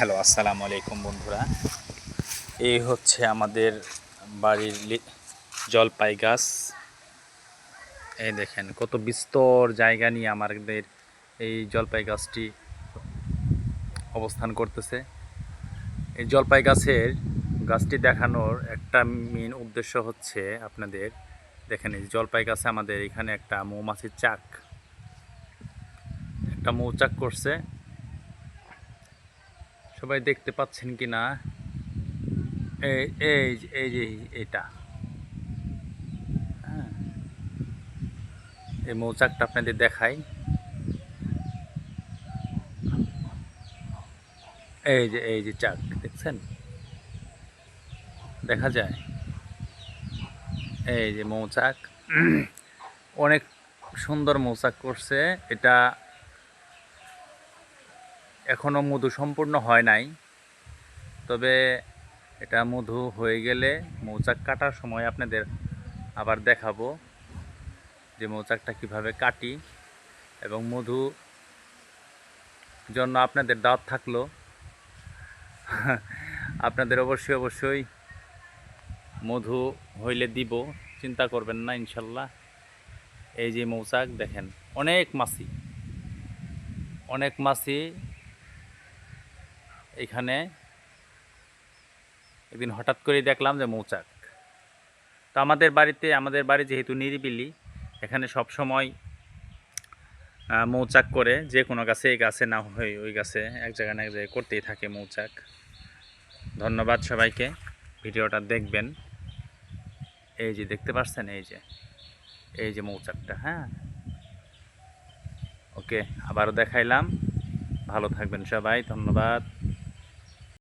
Hello, আসসালামু আলাইকুম বন্ধুরা। এই হচ্ছে আমাদের বাড়ির জলপাই গাছ। এই দেখেন, কত বিস্তর জায়গা নিয়ে আমাদের এই জলপাই গাছটি অবস্থান করতেছে। এই জলপাই গাছের, গাছটি দেখানোর একটা মেন উদ্দেশ্য হচ্ছে আপনাদের, দেখেন এই জলপাই গাছে আমাদের এখানে একটা মৌমাছির চাক, একটা মৌচাক করছে। সবাই দেখতে পাচ্ছেন কি না? এই এই যে- এটা। হ্যাঁ। এই মৌচাকটা আপনাদের দেখাই। এই যে এই যে চাক, দেখছেন? দেখা যায়। এই যে মৌচাক। অনেক সুন্দর মৌচাক করছে। এটা এখনও মধু সম্পূর্ণ হয় নাই। তবে এটা মধু হয়ে গেলে মৌচাক কাটার সময় আপনাদের আবার দেখাবো যে মৌচাকটা কীভাবে কাটি এবং মধু জন্য আপনাদের দাঁত থাকল। আপনাদের অবশ্যই অবশ্যই মধু হইলে দিব, চিন্তা করবেন না ইনশাল্লাহ। এই যে মৌচাক দেখেন, অনেক মাছি অনেক মাছি এখানে একদিন হঠাৎ করেই দেখলাম যে মৌচাক। তো আমাদের বাড়িতে, আমাদের বাড়ি যেহেতু নিরিবিলি, এখানে সব সময় মৌচাক করে যে কোনো গাছে, এই গাছে না হয় ওই গাছে এক জায়গায় না এক জায়গায় করতেই থাকে মৌচাক। ধন্যবাদ সবাইকে, ভিডিওটা দেখবেন। এই যে দেখতে পাচ্ছেন এই যে এই যে মৌচাকটা হ্যাঁ? ওকে, আবারও দেখাইলাম। ভালো থাকবেন সবাই, ধন্যবাদ।